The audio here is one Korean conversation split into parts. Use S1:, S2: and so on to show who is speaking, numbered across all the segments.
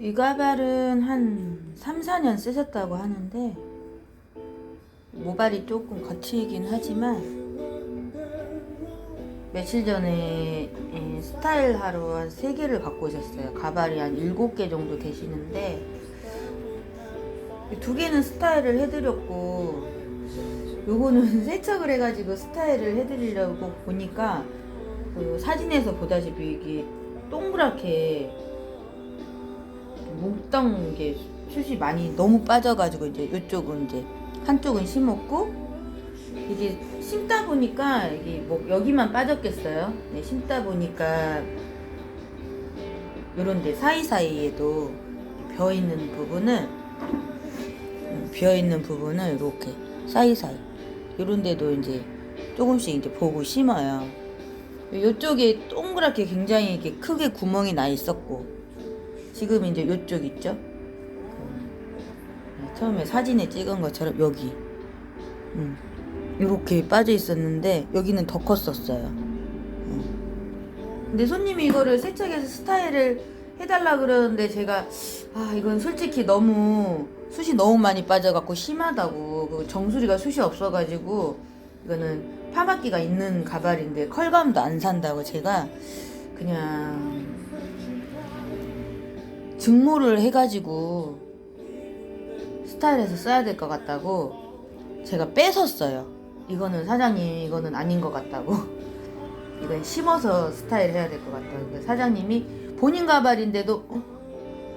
S1: 이 가발은 한 3, 4년 쓰셨다고 하는데 모발이 조금 거칠긴 하지만 며칠 전에 예, 스타일 하러 한 3개를 갖고 오셨어요. 가발이 한 7개 정도 되시는데 두 개는 스타일을 해드렸고 요거는 세척을 해가지고 스타일을 해드리려고 보니까 그 사진에서 보다시피 이게 동그랗게 몽땅 게 숱이 많이 너무 빠져가지고 이제 이쪽은 이제 한쪽은 심었고 이게 심다 보니까 이게 뭐 여기만 빠졌겠어요. 네, 심다 보니까 요런데 사이사이에도 비어 있는 부분을 비어 있는 부분을 이렇게 사이사이 요런 데도 이제 조금씩 이제 보고 심어요. 요쪽에 동그랗게 굉장히 이렇게 크게 구멍이 나 있었고 지금 이제 요쪽 있죠? 그, 처음에 사진에 찍은 것처럼 여기 음, 이렇게 빠져 있었는데 여기는 더 컸었어요. 음. 근데 손님이 이거를 세척해서 스타일을 해달라 그러는데 제가 아 이건 솔직히 너무 숱이 너무 많이 빠져갖고 심하다고 그 정수리가 숱이 없어가지고 이거는 파마기가 있는 가발인데 컬감도 안 산다고 제가 그냥 증모를 해가지고 스타일해서 써야 될 것 같다고 제가 뺏었어요. 이거는 사장님 이거는 아닌 것 같다고 이건 심어서 스타일 해야 될 것 같다고 사장님이 본인 가발인데도 어?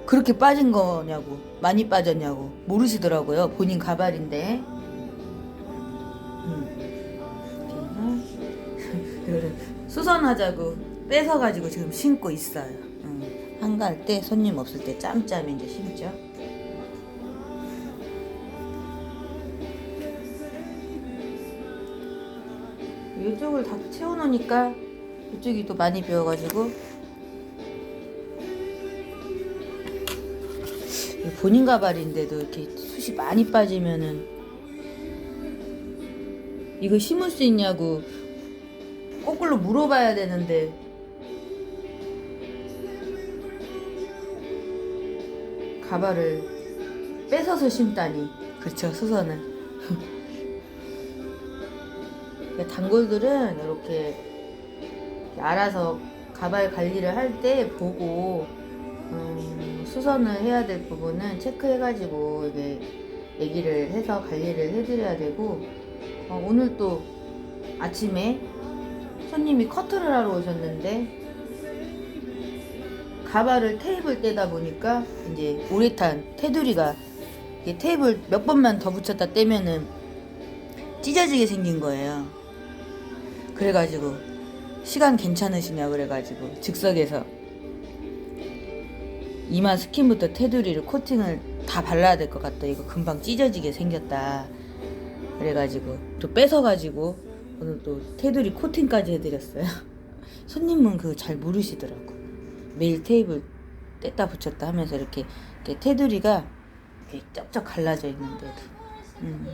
S1: 그렇게 빠진 거냐고 많이 빠졌냐고 모르시더라고요 본인 가발인데 수선하자고 뺏어가지고 지금 신고 있어요. 음. 한가할 때 손님 없을 때 짬짬이 이제 신죠. 이쪽을 다 채워놓으니까 이쪽이 또 많이 비어가지고. 본인 가발인데도 이렇게 숱이 많이 빠지면은 이거 심을 수 있냐고 거꾸로 물어봐야 되는데. 가발을 뺏어서 심다니. 그렇죠 수선을. 그러니까 단골들은 이렇게 알아서 가발 관리를 할 때 보고 음, 수선을 해야 될 부분은 체크해가지고 이게 얘기를 해서 관리를 해드려야 되고 어, 오늘 또 아침에 손님이 커트를 하러 오셨는데 가발을 테이블 떼다 보니까 이제 우레탄 테두리가 테이블 몇 번만 더 붙였다 떼면은 찢어지게 생긴 거예요. 그래가지고 시간 괜찮으시냐 그래가지고 즉석에서 이마 스킨부터 테두리를 코팅을 다 발라야 될 것 같다. 이거 금방 찢어지게 생겼다. 그래가지고 또 뺏어가지고 오늘 또 테두리 코팅까지 해드렸어요. 손님은 그거 잘 모르시더라고. 매일 테이블 뗐다 붙였다 하면서 이렇게, 이렇게 테두리가 이렇게 쩍쩍 갈라져 있는데도. 음.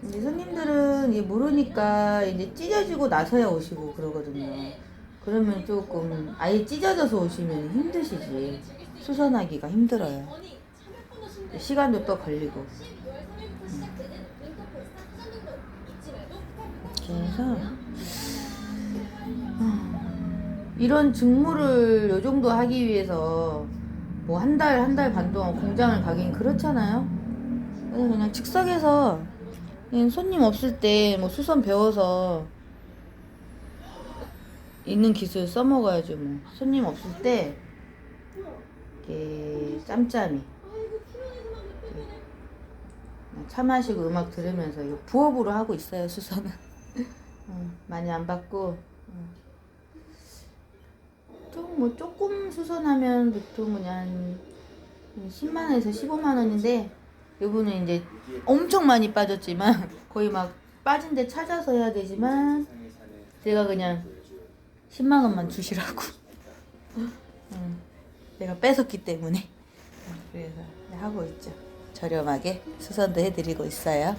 S1: 근데 손님들은 이게 모르니까 이제 찢어지고 나서야 오시고 그러거든요. 그러면 조금 아예 찢어져서 오시면 힘드시지. 수선하기가 힘들어요. 시간도 또 걸리고. 해서 음, 이런 직무를 요 정도 하기 위해서 뭐 한 달, 한 달 반 동안 공장을 가긴 그렇잖아요. 그래서 그냥 즉석에서 그냥 손님 없을 때 뭐 수선 배워서 있는 기술 써먹어야죠 뭐. 손님 없을 때 이렇게 짬짬이. 차 마시고 음악 들으면서 이거 부업으로 하고 있어요 수선은 어, 많이 안 받고 좀뭐 조금 수선하면 보통 그냥 10만 원에서 15만 원인데 이분은 이제 엄청 많이 빠졌지만 거의 막 빠진 데 찾아서 해야 되지만 제가 그냥 10만 원만 주시라고. 응, 내가 뺏었기 때문에. 응, 그래서 하고 있죠. 저렴하게 수선도 해드리고 있어요